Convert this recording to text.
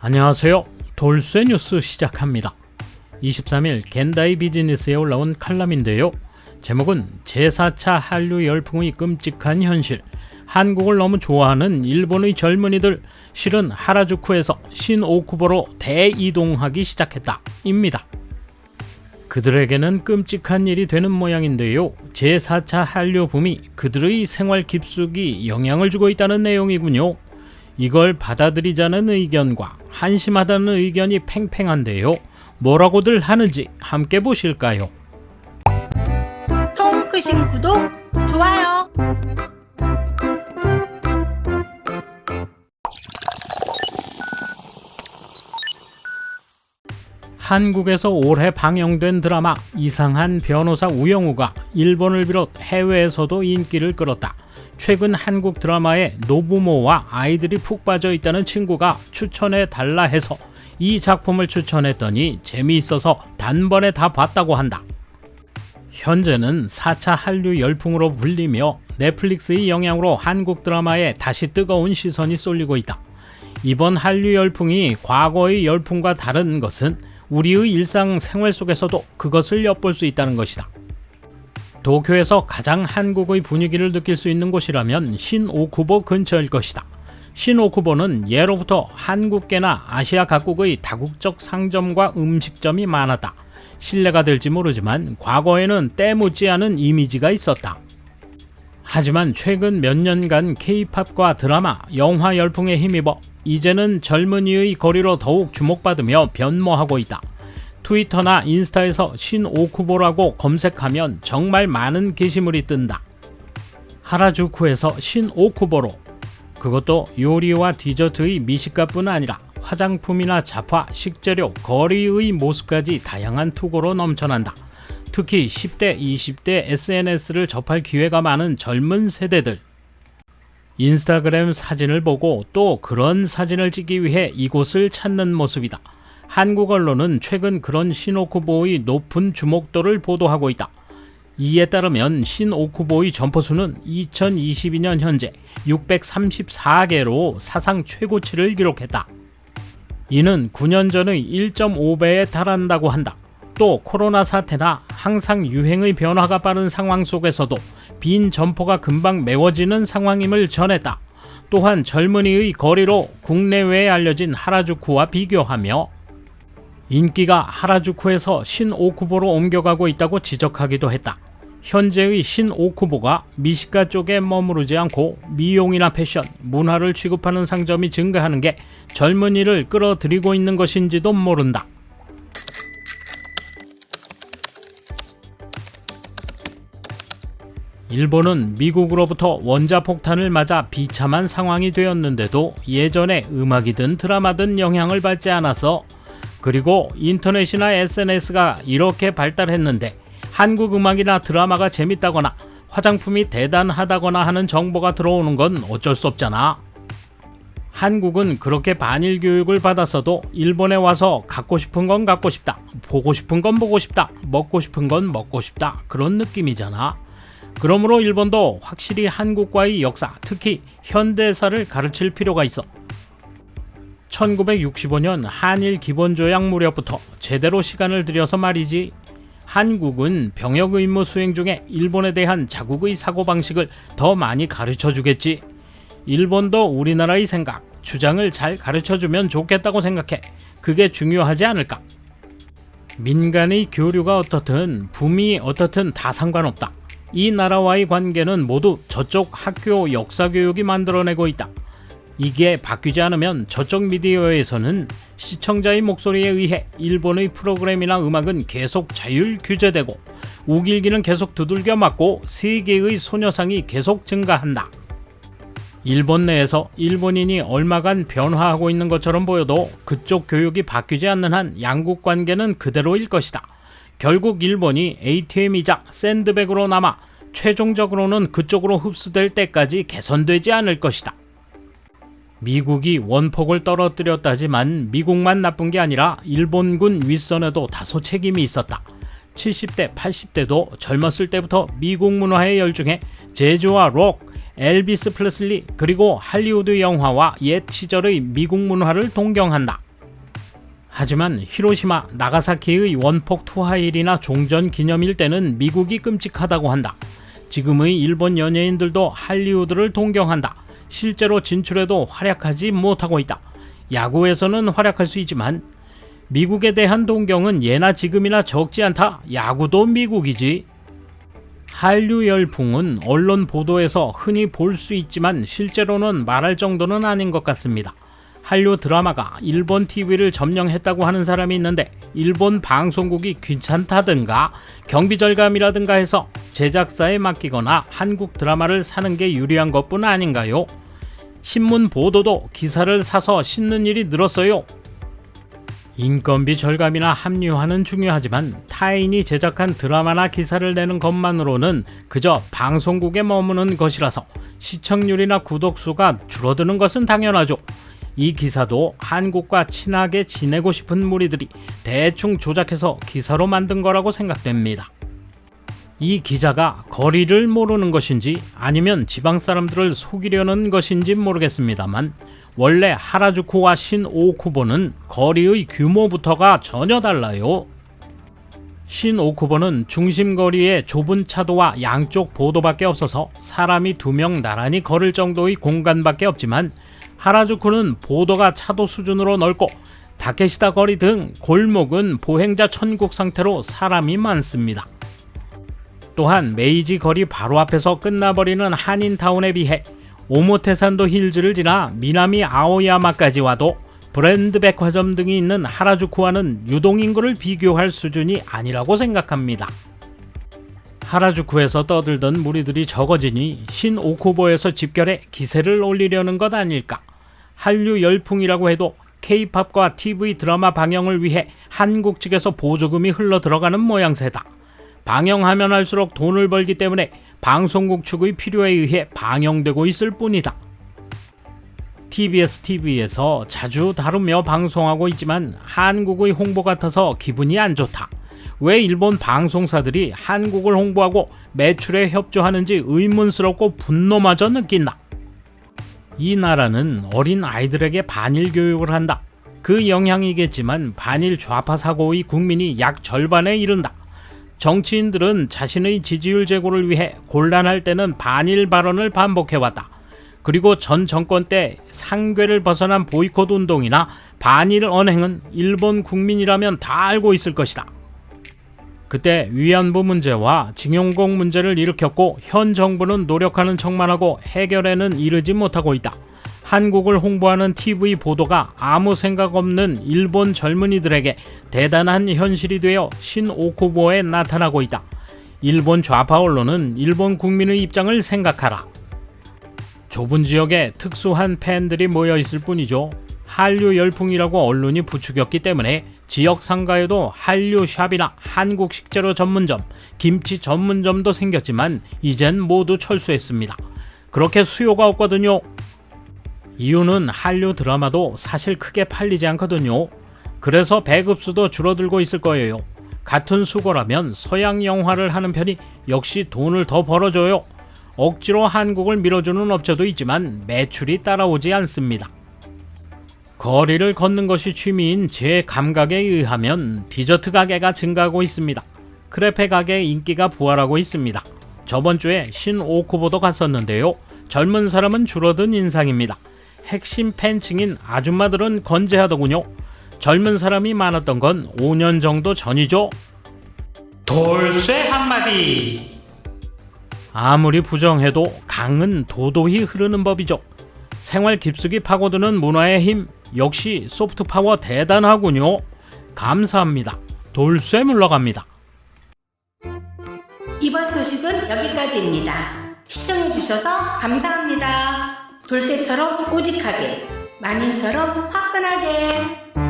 안녕하세요. 돌쇠 뉴스 시작합니다. 23일 겐다이 비즈니스에 올라온 칼럼인데요. 제목은 제4차 한류 열풍의 끔찍한 현실. 한국을 너무 좋아하는 일본의 젊은이들 실은 하라주쿠에서 신오쿠보로 대이동하기 시작했다. 입니다. 그들에게는 끔찍한 일이 되는 모양인데요. 제4차 한류 붐이 그들의 생활 깊숙이 영향을 주고 있다는 내용이군요. 이걸 받아들이자는 의견과 한심하다는 의견이 팽팽한데요. 뭐라고들 하는지 함께 보실까요? 통 크신 구독, 좋아요. 한국에서 올해 방영된 드라마 이상한 변호사 우영우가 일본을 비롯 해외에서도 인기를 끌었다. 최근 한국 드라마에 노부모와 아이들이 푹 빠져 있다는 친구가 추천해 달라 해서 이 작품을 추천했더니 재미있어서 단번에 다 봤다고 한다. 현재는 4차 한류 열풍으로 불리며 넷플릭스의 영향으로 한국 드라마에 다시 뜨거운 시선이 쏠리고 있다. 이번 한류 열풍이 과거의 열풍과 다른 것은 우리의 일상 생활 속에서도 그것을 엿볼 수 있다는 것이다. 도쿄에서 가장 한국의 분위기를 느낄 수 있는 곳이라면 신오쿠보 근처일 것이다. 신오쿠보는 예로부터 한국계나 아시아 각국의 다국적 상점과 음식점이 많았다. 신뢰가 될지 모르지만 과거에는 때묻지 않은 이미지가 있었다. 하지만 최근 몇 년간 케이팝과 드라마, 영화 열풍에 힘입어 이제는 젊은이의 거리로 더욱 주목받으며 변모하고 있다. 트위터나 인스타에서 신오쿠보라고 검색하면 정말 많은 게시물이 뜬다. 하라주쿠에서 신오쿠보로 그것도 요리와 디저트의 미식가뿐 아니라 화장품이나 잡화, 식재료, 거리의 모습까지 다양한 투고로 넘쳐난다. 특히 10대, 20대 SNS를 접할 기회가 많은 젊은 세대들. 인스타그램 사진을 보고 또 그런 사진을 찍기 위해 이곳을 찾는 모습이다. 한국 언론은 최근 그런 신오쿠보의 높은 주목도를 보도하고 있다. 이에 따르면 신오쿠보의 점포수는 2022년 현재 634개로 사상 최고치를 기록했다. 이는 9년 전의 1.5배에 달한다고 한다. 또 코로나 사태나 항상 유행의 변화가 빠른 상황 속에서도 빈 점포가 금방 메워지는 상황임을 전했다. 또한 젊은이의 거리로 국내외에 알려진 하라주쿠와 비교하며 인기가 하라주쿠에서 신오쿠보로 옮겨가고 있다고 지적하기도 했다. 현재의 신오쿠보가 미시가 쪽에 머무르지 않고 미용이나 패션, 문화를 취급하는 상점이 증가하는 게 젊은이를 끌어들이고 있는 것인지도 모른다. 일본은 미국으로부터 원자폭탄을 맞아 비참한 상황이 되었는데도 예전에 음악이든 드라마든 영향을 받지 않아서 그리고 인터넷이나 SNS가 이렇게 발달했는데 한국 음악이나 드라마가 재밌다거나 화장품이 대단하다거나 하는 정보가 들어오는 건 어쩔 수 없잖아. 한국은 그렇게 반일 교육을 받았어도 일본에 와서 갖고 싶은 건 갖고 싶다. 보고 싶은 건 보고 싶다. 먹고 싶은 건 먹고 싶다. 그런 느낌이잖아. 그러므로 일본도 확실히 한국과의 역사, 특히 현대사를 가르칠 필요가 있어. 1965년 한일 기본조약 무렵부터 제대로 시간을 들여서 말이지 한국은 병역 의무 수행 중에 일본에 대한 자국의 사고방식을 더 많이 가르쳐 주겠지. 일본도 우리나라의 생각, 주장을 잘 가르쳐 주면 좋겠다고 생각해. 그게 중요하지 않을까? 민간의 교류가 어떻든 붐이 어떻든 다 상관없다. 이 나라와의 관계는 모두 저쪽 학교 역사 교육이 만들어내고 있다. 이게 바뀌지 않으면 저쪽 미디어에서는 시청자의 목소리에 의해 일본의 프로그램이나 음악은 계속 자율 규제되고 우길기는 계속 두들겨 맞고 세계의 소녀상이 계속 증가한다. 일본 내에서 일본인이 얼마간 변화하고 있는 것처럼 보여도 그쪽 교육이 바뀌지 않는 한 양국 관계는 그대로일 것이다. 결국 일본이 ATM이자 샌드백으로 남아 최종적으로는 그쪽으로 흡수될 때까지 개선되지 않을 것이다. 미국이 원폭을 떨어뜨렸다지만 미국만 나쁜 게 아니라 일본군 윗선에도 다소 책임이 있었다. 70대, 80대도 젊었을 때부터 미국 문화에 열중해 재즈와 록, 엘비스 플레슬리 그리고 할리우드 영화와 옛 시절의 미국 문화를 동경한다. 하지만 히로시마, 나가사키의 원폭 투하일이나 종전 기념일 때는 미국이 끔찍하다고 한다. 지금의 일본 연예인들도 할리우드를 동경한다. 실제로 진출해도 활약하지 못하고 있다. 야구에서는 활약할 수 있지만 미국에 대한 동경은 예나 지금이나 적지 않다. 야구도 미국이지. 한류 열풍은 언론 보도에서 흔히 볼 수 있지만 실제로는 말할 정도는 아닌 것 같습니다. 한류 드라마가 일본 TV를 점령했다고 하는 사람이 있는데 일본 방송국이 귀찮다든가 경비 절감이라든가 해서 제작사에 맡기거나 한국 드라마를 사는 게 유리한 것뿐 아닌가요? 신문 보도도 기사를 사서 싣는 일이 늘었어요. 인건비 절감이나 합리화는 중요하지만 타인이 제작한 드라마나 기사를 내는 것만으로는 그저 방송국에 머무는 것이라서 시청률이나 구독수가 줄어드는 것은 당연하죠. 이 기사도 한국과 친하게 지내고 싶은 무리들이 대충 조작해서 기사로 만든 거라고 생각됩니다. 이 기자가 거리를 모르는 것인지 아니면 지방 사람들을 속이려는 것인지 모르겠습니다만 원래 하라주쿠와 신오쿠보는 거리의 규모부터가 전혀 달라요. 신오쿠보는 중심 거리에 좁은 차도와 양쪽 보도밖에 없어서 사람이 두 명 나란히 걸을 정도의 공간밖에 없지만 하라주쿠는 보도가 차도 수준으로 넓고 다케시다 거리 등 골목은 보행자 천국 상태로 사람이 많습니다. 또한 메이지 거리 바로 앞에서 끝나버리는 한인타운에 비해 오모테산도 힐즈를 지나 미나미 아오야마까지 와도 브랜드 백화점 등이 있는 하라주쿠와는 유동인구를 비교할 수준이 아니라고 생각합니다. 하라주쿠에서 떠들던 무리들이 적어지니 신오쿠보에서 집결해 기세를 올리려는 것 아닐까. 한류 열풍이라고 해도 K-팝과 TV 드라마 방영을 위해 한국 측에서 보조금이 흘러 들어가는 모양새다. 방영하면 할수록 돈을 벌기 때문에 방송국 측의 필요에 의해 방영되고 있을 뿐이다. TBS TV에서 자주 다루며 방송하고 있지만 한국의 홍보 같아서 기분이 안 좋다. 왜 일본 방송사들이 한국을 홍보하고 매출에 협조하는지 의문스럽고 분노마저 느낀다. 이 나라는 어린 아이들에게 반일 교육을 한다. 그 영향이겠지만 반일 좌파 사고의 국민이 약 절반에 이른다. 정치인들은 자신의 지지율 제고를 위해 곤란할 때는 반일 발언을 반복해왔다. 그리고 전 정권 때 상괴를 벗어난 보이콧 운동이나 반일 언행은 일본 국민이라면 다 알고 있을 것이다. 그때 위안부 문제와 징용공 문제를 일으켰고 현 정부는 노력하는 척만 하고 해결에는 이르지 못하고 있다. 한국을 홍보하는 TV 보도가 아무 생각 없는 일본 젊은이들에게 대단한 현실이 되어 신오쿠보에 나타나고 있다. 일본 좌파 언론은 일본 국민의 입장을 생각하라. 좁은 지역에 특수한 팬들이 모여 있을 뿐이죠. 한류 열풍이라고 언론이 부추겼기 때문에 지역 상가에도 한류 샵이나 한국 식재료 전문점, 김치 전문점도 생겼지만 이젠 모두 철수했습니다. 그렇게 수요가 없거든요. 이유는 한류 드라마도 사실 크게 팔리지 않거든요. 그래서 배급수도 줄어들고 있을 거예요. 같은 수고라면 서양 영화를 하는 편이 역시 돈을 더 벌어줘요. 억지로 한국을 밀어주는 업체도 있지만 매출이 따라오지 않습니다. 거리를 걷는 것이 취미인 제 감각에 의하면 디저트 가게가 증가하고 있습니다. 크레페 가게 인기가 부활하고 있습니다. 저번 주에 신오쿠보도 갔었는데요. 젊은 사람은 줄어든 인상입니다. 핵심 팬층인 아줌마들은 건재하더군요. 젊은 사람이 많았던 건 5년 정도 전이죠. 돌쇠 한마디. 아무리 부정해도 강은 도도히 흐르는 법이죠. 생활 깊숙이 파고드는 문화의 힘 역시 소프트 파워 대단하군요. 감사합니다. 돌쇠 물러갑니다. 이번 소식은 여기까지입니다. 시청해주셔서 감사합니다. 돌쇠처럼 꼬직하게, 만인처럼 화끈하게.